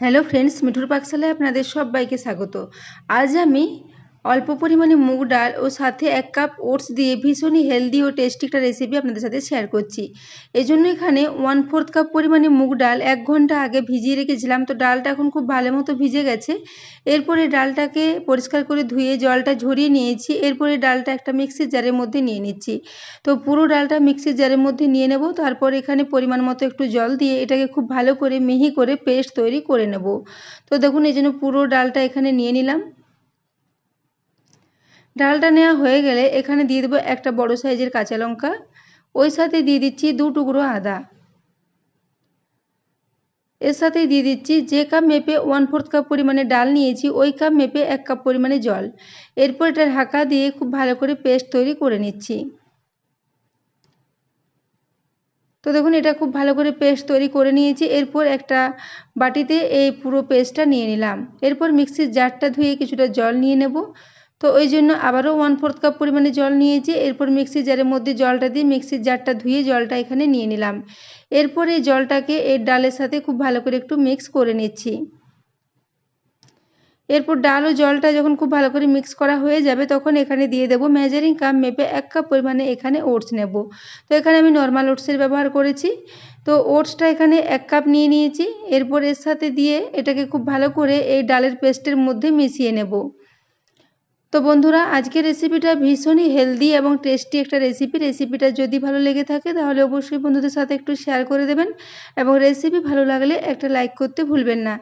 Hello friends মিঠুর পাকশালায় আপনাদের সবাইকে স্বাগত। আজ আমি অল্প পরিমাণে মুগ ডাল ও সাথে এক কাপ ওটস দিয়ে ভীষণই হেলদি ও টেস্টি একটা রেসিপি আপনাদের সাথে শেয়ার করছি। এই জন্য এখানে ওয়ান ফোর্থ কাপ পরিমাণে মুগ ডাল এক ঘণ্টা আগে ভিজিয়ে রেখেছিলাম। তো ডালটা এখন খুব ভালো মতো ভিজে গেছে। এরপরে ডালটাকে পরিষ্কার করে ধুয়ে জলটা ঝরিয়ে নিয়েছি। এরপরে ডালটা একটা মিক্সির জারের মধ্যে নিয়ে নিচ্ছি। তো পুরো ডালটা মিক্সির জারের মধ্যে নিয়ে নেব। তারপর এখানে পরিমাণ মতো একটু জল দিয়ে এটাকে খুব ভালো করে মিহি করে পেস্ট তৈরি করে নেব। তো দেখুন, এই জন্য পুরো ডালটা এখানে নিয়ে নিলাম। ডালটা নেওয়া হয়ে গেলে এখানে দিয়ে দেবো একটা বড় সাইজের কাঁচা লঙ্কা। ওই সাথে দিয়ে দিচ্ছি দু টুকরো আদা। এর সাথে দিয়ে দিচ্ছি যে কাপ মেপে ওয়ান ফোর্থ কাপ পরিমাণে ডাল নিয়েছি, ওই কাপ মেপে এক কাপ পরিমাণে জল। এরপর এটা ঢাকা দিয়ে খুব ভালো করে পেস্ট তৈরি করে নিচ্ছি। তো দেখুন, এটা খুব ভালো করে পেস্ট তৈরি করে নিয়েছি। এরপর একটা বাটিতে এই পুরো পেস্টটা নিয়ে নিলাম। এরপর মিক্সির জারটা ধুয়ে কিছুটা জল নিয়ে নেব। তো ওই জন্য আবারও ওয়ান ফোর্থ কাপ পরিমাণে জল নিয়েছি। এরপর মিক্সি জারের মধ্যে জলটা দিয়ে মিক্সির জারটা ধুয়ে জলটা এখানে নিয়ে নিলাম। এরপর এই জলটাকে এর ডালের সাথে খুব ভালো করে একটু মিক্স করে নিচ্ছি। এরপর ডাল ও জলটা যখন খুব ভালো করে মিক্স করা হয়ে যাবে, তখন এখানে দিয়ে দেবো মেজারিং কাপ মেপে এক কাপ পরিমাণে এখানে ওটস নেব। তো এখানে আমি নর্মাল ওটসের ব্যবহার করেছি। তো ওটসটা এখানে এক কাপ নিয়ে নিয়েছি। এরপর এর সাথে দিয়ে এটাকে খুব ভালো করে এই ডালের পেস্টের মধ্যে মিশিয়ে নেব। তো বন্ধুরা, আজকের রেসিপিটা ভীষণই হেলদি এবং টেস্টি একটা রেসিপি রেসিপিটা যদি ভালো লেগে থাকে, তাহলে অবশ্যই বন্ধুদের সাথে একটু শেয়ার করে দেবেন এবং রেসিপি ভালো লাগলে একটা লাইক করতে ভুলবেন না।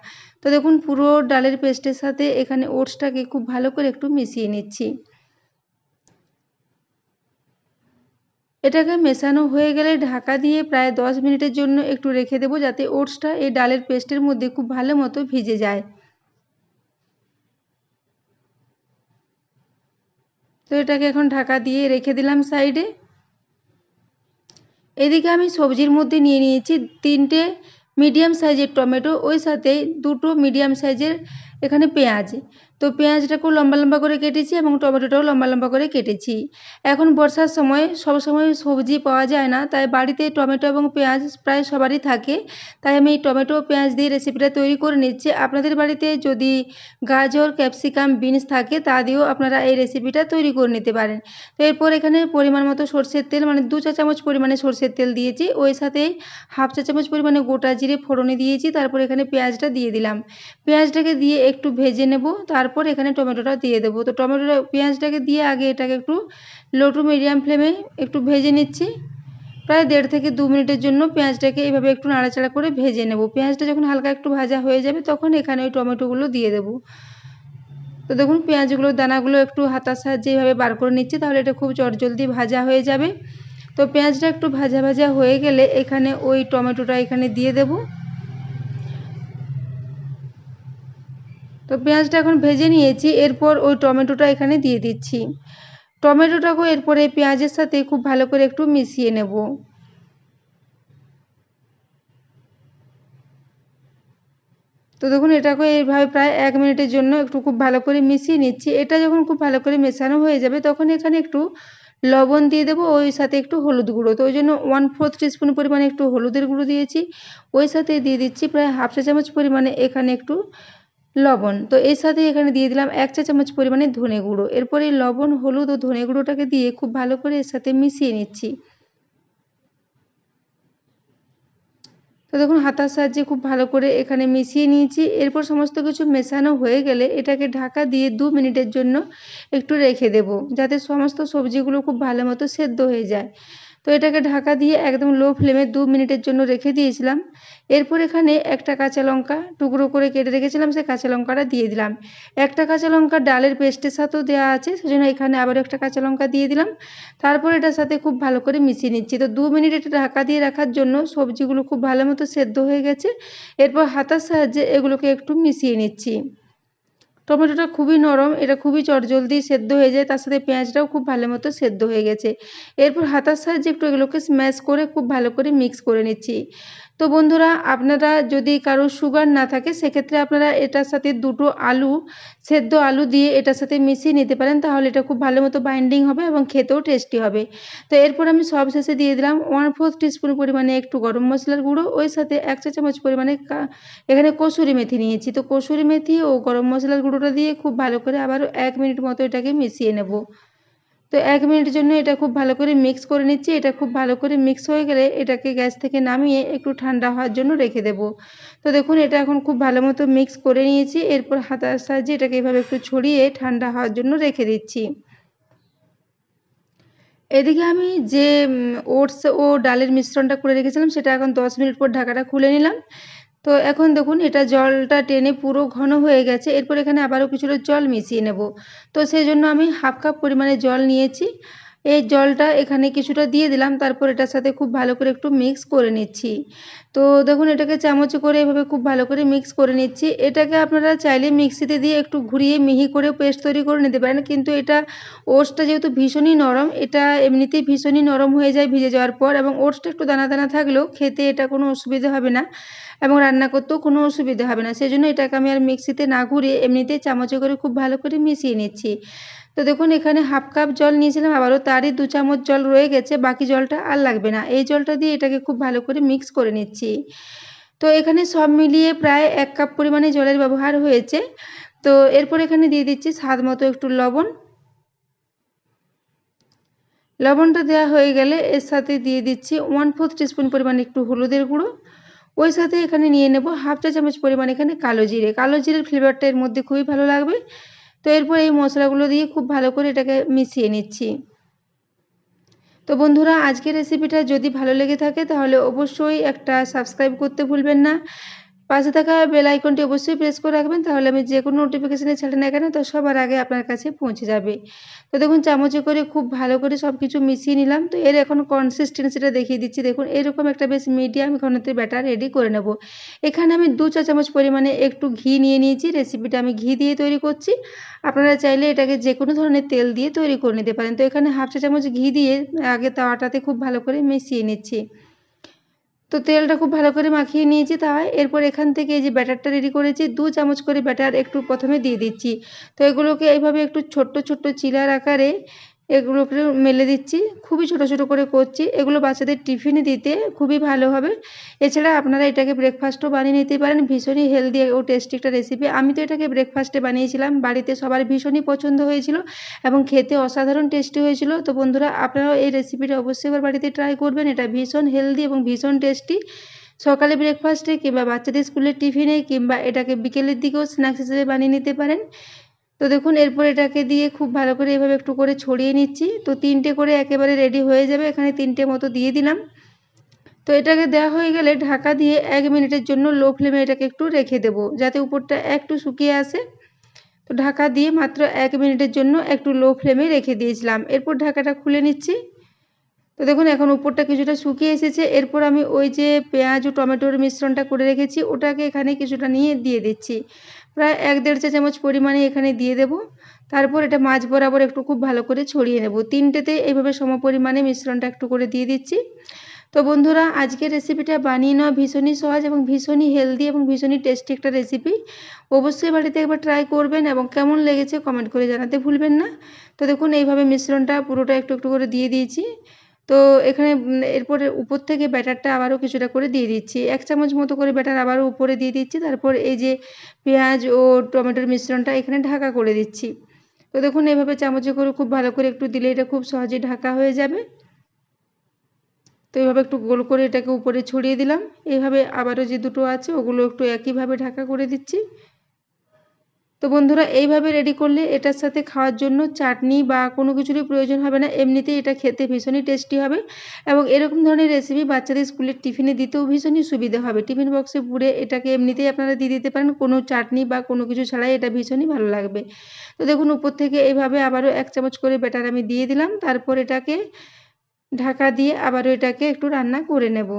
তো দেখুন, পুরো ডালের পেস্টের সাথে এখানে ওটসটাকে খুব ভালো করে একটু মিশিয়ে নিচ্ছি। এটাকে মেশানো হয়ে গেলে ঢাকা দিয়ে প্রায় দশ মিনিটের জন্য একটু রেখে দেবো, যাতে ওটসটা এই ডালের পেস্টের মধ্যে খুব ভালো মতো ভিজে যায়। তো এটাকে এখন ঢাকা দিয়ে রেখে দিলাম সাইডে এদিকে আমি সবজির মধ্যে নিয়ে নিয়েছি তিনটে মিডিয়াম সাইজের টমেটো, ওই সাথে দুটো মিডিয়াম সাইজের এখানে পেঁয়াজ। তো পেঁয়াজটাকেও লম্বা লম্বা করে কেটেছি এবং টমেটোটাও লম্বা লম্বা করে কেটেছি। এখন বর্ষার সময় সব সময় সবজি পাওয়া যায় না, তাই বাড়িতে টমেটো এবং পেঁয়াজ প্রায় সবারই থাকে। তাই আমি এই টমেটো, পেঁয়াজ দিয়ে রেসিপিটা তৈরি করে নিচ্ছি। আপনাদের বাড়িতে যদি গাজর, ক্যাপসিকাম, বিনস থাকে, তা দিয়েও আপনারা এই রেসিপিটা তৈরি করে নিতে পারেন। তো এরপর এখানে পরিমাণ মতো সর্ষের তেল মানে দু চা চামচ পরিমাণে সর্ষের তেল দিয়েছি। ওই সাথে হাফ চা চামচ পরিমাণে গোটা জিরে ফোড়নে দিয়েছি। তারপর এখানে পেঁয়াজটা দিয়ে দিলাম। পেঁয়াজটাকে দিয়ে একটু ভেজে নেব। তারপর এখানে টমেটোটা দিয়ে দেবো। তো টমেটোটা পেঁয়াজটাকে দিয়ে আগে এটাকে একটু লো টু মিডিয়াম ফ্লেমে একটু ভেজে নিচ্ছি। প্রায় দেড় থেকে দু মিনিটের জন্য পেঁয়াজটাকে এভাবে একটু নাড়াচাড়া করে ভেজে নেব। পেঁয়াজটা যখন হালকা একটু ভাজা হয়ে যাবে তখন এখানে ওই টমেটোগুলো দিয়ে দেবো। তো দেখুন পেঁয়াজগুলোর দানাগুলো একটু হাতার সাহায্যে এইভাবে বার করে নিচ্ছি, তাহলে এটা খুব চটজলদি ভাজা হয়ে যাবে। তো পেঁয়াজটা একটু ভাজা ভাজা হয়ে গেলে এখানে ওই টমেটোটা এখানে দিয়ে দেবো। তো পেঁয়াজটা এখন ভেজে নিয়েছি, এরপর ওই টমেটোটা এখানে দিয়ে দিচ্ছি। টমেটোটাকেও এরপরে পেঁয়াজের সাথে খুব ভালো করে একটু মিশিয়ে নেব। তো দেখুন, এটাকে এইভাবে প্রায় এক মিনিটের জন্য একটু খুব ভালো করে মিশিয়ে নিচ্ছি। এটা যখন খুব ভালো করে মেশানো হয়ে যাবে, তখন এখানে একটু লবণ দিয়ে দেবো, ওই সাথে একটু হলুদ গুঁড়ো। তো ওই জন্য ওয়ান ফোর্থ টিস্পুন পরিমাণে একটু হলুদের গুঁড়ো দিয়েছি। ওই সাথে দিয়ে দিচ্ছি প্রায় হাফ চা চামচ পরিমাণে এখানে একটু লবণ। তো এর সাথে এখানে দিয়ে দিলাম এক চা চামচ পরিমাণে ধনে গুঁড়ো। এরপরে লবণ, হলুদ ও ধনে গুঁড়োটাকে দিয়ে খুব ভালো করে এর সাথে মিশিয়ে নিচ্ছি। তো দেখুন, হাতার সাহায্যে খুব ভালো করে এখানে মিশিয়ে নিয়েছি। এরপর সমস্ত কিছু মেশানো হয়ে গেলে এটাকে ঢাকা দিয়ে দু মিনিটের জন্য একটু রেখে দেব, যাতে সমস্ত সবজিগুলো খুব ভালো মতো সেদ্ধ হয়ে যায়। তো এটাকে ঢাকা দিয়ে একদম লো ফ্লেমে দু মিনিটের জন্য রেখে দিয়েছিলাম। এরপর এখানে একটা কাঁচা লঙ্কা টুকরো করে কেটে রেখেছিলাম, সেই কাঁচা লঙ্কাটা দিয়ে দিলাম। একটা কাঁচা লঙ্কা ডালের পেস্টের সাথেও দেওয়া আছে, সেজন্য এখানে আবার একটা কাঁচা লঙ্কা দিয়ে দিলাম। তারপর এটার সাথে খুব ভালো করে মিশিয়ে নিচ্ছি। তো দু মিনিট এটা ঢাকা দিয়ে রাখার জন্য সবজিগুলো খুব ভালো মতো সেদ্ধ হয়ে গেছে। এরপর হাতার সাহায্যে এগুলোকে একটু মিশিয়ে নিচ্ছি। টমেটোটা খুবই নরম, এটা খুবই চটজলদি সেদ্ধ হয়ে যায়, তার সাথে পেঁয়াজটাও খুব ভালো মতো সেদ্ধ হয়ে গেছে। এরপর হাতার সাহায্যে একটু এগুলোকে স্ম্যাশ করে খুব ভালো করে মিক্স করে নিচ্ছি। তো বন্ধুরা, আপনারা যদি কারও সুগার না থাকে, সেক্ষেত্রে আপনারা এটার সাথে দুটো আলু, সেদ্ধ আলু দিয়ে এটার সাথে মিশিয়ে নিতে পারেন, তাহলে এটা খুব ভালো মতো বাইন্ডিং হবে এবং খেতেও টেস্টি হবে। তো এরপর আমি সব শেষে দিয়ে দিলাম ওয়ান ফোর্থ টিস্পুন পরিমাণে একটু গরম মশলার গুঁড়ো, ওই সাথে এক চা চামচ পরিমাণে এখানে কসুরি মেথি নিয়েছি। তো কসুরি মেথি ও গরম মশলার গুঁড়োটা দিয়ে খুব ভালো করে আবারও এক মিনিট মতো এটাকে মিশিয়ে নেব। তো এক মিনিটের জন্য এটা খুব ভালো করে মিক্স করে নিচ্ছি। এটা খুব ভালো করে মিক্স হয়ে গেলে এটাকে গ্যাস থেকে নামিয়ে একটু ঠান্ডা হওয়ার জন্য রেখে দেব। তো দেখুন, এটা এখন খুব ভালো মতো মিক্স করে নিয়েছি। এরপর হাতার সাহায্যে এটাকে এভাবে একটু ছড়িয়ে ঠান্ডা হওয়ার জন্য রেখে দিচ্ছি। এদিকে আমি যে ওটস ও ডালের মিশ্রণটা করে রেখেছিলাম, সেটা এখন দশ মিনিট পর ঢাকাটা খুলে নিলাম। তো এখন দেখুন, এটা জলটা টেনে পুরো ঘন হয়ে গেছে। এরপর এখানে আবারও কিছুটা জল মিশিয়ে নেব। তো সেই জন্য আমি হাফ কাপ পরিমাণে জল নিয়েছি। এই জলটা এখানে কিছুটা দিয়ে দিলাম, তারপর এটার সাথে খুব ভালো করে একটু মিক্স করে নিচ্ছি। তো দেখুন, এটাকে চামচে করে এভাবে খুব ভালো করে মিক্স করে নিচ্ছি। এটাকে আপনারা চাইলে মিক্সিতে দিয়ে একটু ঘুরিয়ে মিহি করে পেস্ট তৈরি করে নিতে পারেন, কিন্তু এটা ওটসটা যেহেতু ভীষণই নরম, এটা এমনিতেই ভীষণই নরম হয়ে যায় ভিজে যাওয়ার পর, এবং ওটসটা একটু দানা দানা থাকলেও খেতে এটা কোনো অসুবিধা হবে না, এবং রান্না করতেও কোনো অসুবিধা হবে না। সেই জন্য এটাকে আমি আর মিক্সিতে না ঘুরিয়ে এমনিতেই চামচে করে খুব ভালো করে মিশিয়ে নিচ্ছি। তো দেখুন, এখানে হাফ কাপ জল নিয়েছিলাম, আবারও তারই দু চামচ জল রয়ে গেছে, বাকি জলটা আর লাগবে না। এই জলটা দিয়ে এটাকে খুব ভালো করে মিক্স করে নিচ্ছি। তো এখানে সব মিলিয়ে প্রায় এক কাপ পরিমাণে জলের ব্যবহার হয়েছে। তো এরপর এখানে দিয়ে দিচ্ছি স্বাদ মতো একটু লবণ। লবণটা দেওয়া হয়ে গেলে এর সাথে দিয়ে দিচ্ছি ওয়ান ফোর্থ টিস্পুন পরিমাণে একটু হলুদের গুঁড়ো। ওই সাথে এখানে নিয়ে নেব হাফ চা চামচ পরিমাণ এখানে কালো জিরে। কালো জিরের ফ্লেভারটা এর মধ্যে খুবই ভালো লাগবে। তো এরপর এই মশলাগুলো দিয়ে খুব ভালো করে এটাকে মিশিয়ে নিচ্ছি। তো বন্ধুরা, আজকের রেসিপিটা যদি ভালো লেগে থাকে তাহলে অবশ্যই একটা সাবস্ক্রাইব করতে ভুলবেন না। পাশে থাকা বেল আইকনটি অবশ্যই প্রেস করে রাখবেন, তাহলে আমি যে কোনো নোটিফিকেশানে ছাড়ি না কেন, তো সবার আগে আপনার কাছে পৌঁছে যাবে। তো দেখুন, চামচে করে খুব ভালো করে সব কিছু মিশিয়ে নিলাম। তো এর এখন কনসিস্টেন্সিটা দেখিয়ে দিচ্ছি। দেখুন, এরকম একটা বেশ মিডিয়াম ঘনতে ব্যাটার রেডি করে নেব। এখানে আমি দু চা চামচ পরিমাণে একটু ঘি নিয়ে নিয়েছি। রেসিপিটা আমি ঘি দিয়ে তৈরি করছি। আপনারা চাইলে এটাকে যে কোনো ধরনের তেল দিয়ে তৈরি করে নিতে পারেন। তো এখানে হাফ চা চামচ ঘি দিয়ে আগে তাওয়াটাতে খুব ভালো করে মিশিয়ে নিচ্ছি। তো তেলটা খুব ভালো করে মাখিয়ে নিয়েছি তা এরপর এখান থেকে এই যে ব্যাটারটা রেডি করেছি, দু চামচ করে ব্যাটার একটু প্রথমে দিয়ে দিচ্ছি। তো এগুলোকে এইভাবে একটু ছোট্ট ছোট্ট চিলার আকারে এগুলোকে মেলে দিচ্ছি। খুবই ছোট ছোট করে করছি। এগুলো বাচ্চাদের টিফিনে দিতে খুবই ভালো হবে। এছাড়া আপনারা এটাকে ব্রেকফাস্টও বানিয়ে নিতে পারেন। ভীষণই হেলদি ও টেস্টি একটা রেসিপি আমি তো এটাকে ব্রেকফাস্টে বানিয়েছিলাম। বাড়িতে সবার ভীষণই পছন্দ হয়েছিল এবং খেতে অসাধারণ টেস্টি হয়েছিল। তো বন্ধুরা, আপনারাও এই রেসিপিটা অবশ্যই এবার বাড়িতে ট্রাই করবেন। এটা ভীষণ হেলদি এবং ভীষণ টেস্টি সকালে ব্রেকফাস্টে কিংবা বাচ্চাদের স্কুলের টিফিনে কিংবা এটাকে বিকেলের দিকেও স্ন্যাক্স হিসেবে বানিয়ে নিতে পারেন। তো দেখুন, এরপর এটাকে দিয়ে খুব ভালো করে এভাবে একটু করে ছড়িয়ে নিচ্ছি। তো তিনটে করে একেবারে রেডি হয়ে যাবে। এখানে তিনটে মতো দিয়ে দিলাম। তো এটাকে দেওয়া হয়ে গেলে ঢাকা দিয়ে এক মিনিটের জন্য লো ফ্লেমে এটাকে একটু রেখে দেব, যাতে উপরটা একটু শুকিয়ে আসে। তো ঢাকা দিয়ে মাত্র এক মিনিটের জন্য একটু লো ফ্লেমে রেখে দিয়েছিলাম। এরপর ঢাকাটা খুলে নিচ্ছি। তো দেখুন, এখন উপরটা কিছুটা শুকিয়ে এসেছে। এরপর আমি ওই যে পেঁয়াজ ও টমেটোর মিশ্রণটা করে রেখেছি। ওটাকে এখানে কিছুটা নিয়ে দিয়ে দিচ্ছি। প্রায় এক দেড় চা চামচ পরিমাণে এখানে দিয়ে দেব। তারপর এটা মাছ বরাবর একটু খুব ভালো করে ছড়িয়ে নেব। তিনটেতে এইভাবে সম পরিমাণে মিশ্রণটা একটু করে দিয়ে দিচ্ছি। তো বন্ধুরা, আজকের রেসিপিটা বানিয়ে নেওয়া ভীষণই সহজ এবং ভীষণই হেলদি এবং ভীষণই টেস্টি একটা রেসিপি। অবশ্যই বাড়িতে একবার ট্রাই করবেন এবং কেমন লেগেছে কমেন্ট করে জানাতে ভুলবেন না। তো দেখুন, এইভাবে মিশ্রণটা পুরোটা একটু একটু করে দিয়ে দিয়েছি। তো এখানে এরপরে উপর থেকে ব্যাটারটা আবারও কিছুটা করে দিয়ে দিচ্ছি। এক চামচ মতো করে ব্যাটার আবারও উপরে দিয়ে দিচ্ছি, তারপর এই যে পেঁয়াজ ও টমেটোর মিশ্রণটা এখানে ঢাকা করে দিচ্ছি। তো দেখুন, এভাবে চামচে করে খুব ভালো করে একটু দিলে এটা খুব সহজে ঢাকা হয়ে যাবে। তো এইভাবে একটু গোল করে এটাকে উপরে ছড়িয়ে দিলাম। এইভাবে আবারও যে দুটো আছে, ওগুলো একটু একইভাবে ঢাকা করে দিচ্ছি। তো বন্ধুরা, এইভাবে রেডি করলে এটার সাথে খাওয়ার জন্য চাটনি বা কোনো কিছুরই প্রয়োজন হবে না। এমনিতেই এটা খেতে ভীষণই টেস্টি হবে এবং এরকম ধরনের রেসিপি বাচ্চাদের স্কুলের টিফিনে দিতেও ভীষণই সুবিধা হবে। টিফিন বক্সে পুরে এটাকে এমনিতেই আপনারা দিয়ে দিতে পারেন। কোনো চাটনি বা কোনো কিছু ছাড়াই এটা ভীষণই ভালো লাগবে। তো দেখুন, উপর থেকে এইভাবে আবারও এক চামচ করে ব্যাটার আমি দিয়ে দিলাম। তারপর এটাকে ঢাকা দিয়ে আবারও এটাকে একটু রান্না করে নেব।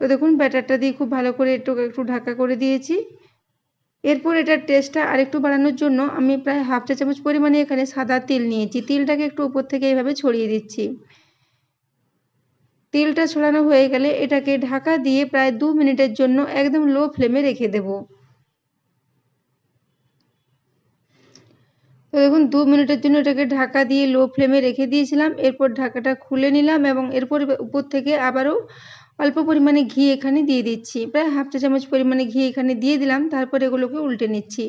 তো দেখুন ব্যাটারটা দিয়ে খুব ভালো করে একটু একটু ঢাকা করে দিয়েছি। এরপর এটার টেস্টটা আরেকটু বাড়ানোর জন্য আমি প্রায় হাফ চা চামচ পরিমাণে এখানে সাদা তিল নিয়েছি। তিলটাকে একটু উপর থেকে এইভাবে ছড়িয়ে দিচ্ছি। তেলটা ছড়ানো হয়ে গেলে এটাকে ঢাকা দিয়ে প্রায় দু মিনিটের জন্য একদম লো ফ্লেমে রেখে দেব। তো দেখুন, দু মিনিটের জন্য এটাকে ঢাকা দিয়ে লো ফ্লেমে রেখে দিয়েছিলাম। এরপর ঢাকাটা খুলে নিলাম এবং এরপর উপর থেকে আবারও অল্প পরিমাণে ঘি এখানে দিয়ে দিচ্ছি। প্রায় হাফ চা চামচ পরিমাণে ঘি এখানে দিয়ে দিলাম, তারপর এগুলোকে উল্টে নিচ্ছি।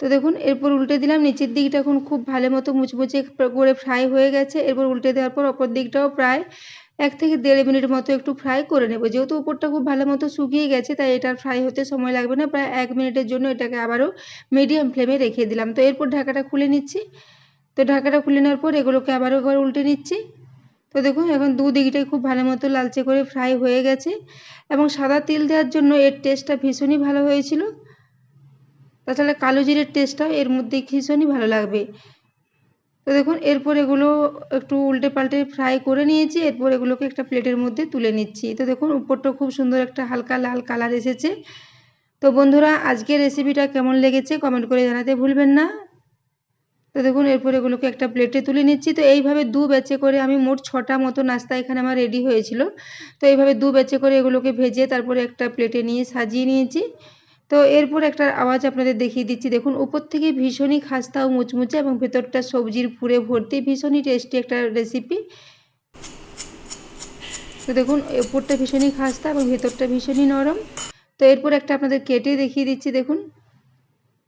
তো দেখুন, এরপর উল্টে দিলাম, নিচের দিকটা এখন খুব ভালো মতো মুচমুচে করে ফ্রাই হয়ে গেছে। এরপর উল্টে দেওয়ার পর অপর দিকটাও প্রায় এক থেকে দেড় মিনিট মতো একটু ফ্রাই করে নেব। যেহেতু উপরটা খুব ভালো মতো শুকিয়ে গেছে, তাই এটা ফ্রাই হতে সময় লাগবে না। প্রায় এক মিনিটের জন্য এটাকে আবারও মিডিয়াম ফ্লেমে রেখে দিলাম। তো এরপর ঢাকাটা খুলে নিচ্ছি। তো ঢাকাটা খুলে নেওয়ার পর এগুলোকে আবারও একবার উল্টে নিচ্ছি। তো দেখুন, এখন দু দিকটাই খুব ভালো মতো লালচে করে ফ্রাই হয়ে গেছে এবং সাদা তিল দেওয়ার জন্য এর টেস্টটা ভীষণই ভালো হয়েছিল। তাছাড়া কালো জিরের টেস্টটাও এর মধ্যে ভীষণই ভালো লাগবে। তো দেখুন, এরপর এগুলো একটু উল্টে পাল্টে ফ্রাই করে নিয়েছি, এরপর এগুলোকে একটা প্লেটের মধ্যে তুলে নিচ্ছি। তো দেখুন, উপরটা খুব সুন্দর একটা হালকা লাল কালার এসেছে। তো বন্ধুরা, আজকের রেসিপিটা কেমন লেগেছে কমেন্ট করে জানাতে ভুলবেন না। তো দেখুন, এরপর এগুলোকে একটা প্লেটে তুলে নিচ্ছি। তো এইভাবে দু ব্যাচে করে আমি মোট ছটা মতো নাস্তা এখানে আমার রেডি হয়েছিল। তো এইভাবে দু ব্যাচে করে এগুলোকে ভেজে তারপরে একটা প্লেটে নিয়ে সাজিয়ে নিয়েছি। তো এরপর একটা আওয়াজ আপনাদের দেখিয়ে দিচ্ছি। দেখুন, উপর থেকে ভীষণই খাস্তা ও মুচমুচে এবং ভেতরটা সবজির পুরে ভর্তি। ভীষণই টেস্টি একটা রেসিপি তো দেখুন, উপরটা ভীষণই খাস্তা এবং ভেতরটা ভীষণই নরম। তো এরপর একটা আপনাদের কেটে দেখিয়ে দিচ্ছি। দেখুন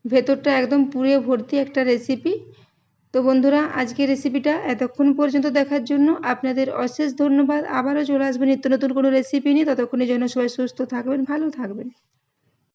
ভেতরটা একদম পুরে ভর্তি একটা রেসিপি তো বন্ধুরা আজকে রেসিপিটা এতক্ষণ পর্যন্ত দেখার জন্য আপনাদের অশেষ ধন্যবাদ। আবারও চলে আসবেন নিত্য নতুন কোনো রেসিপি নিয়ে। ততক্ষণের জন্য সবাই সুস্থ থাকবেন, ভালো থাকবেন।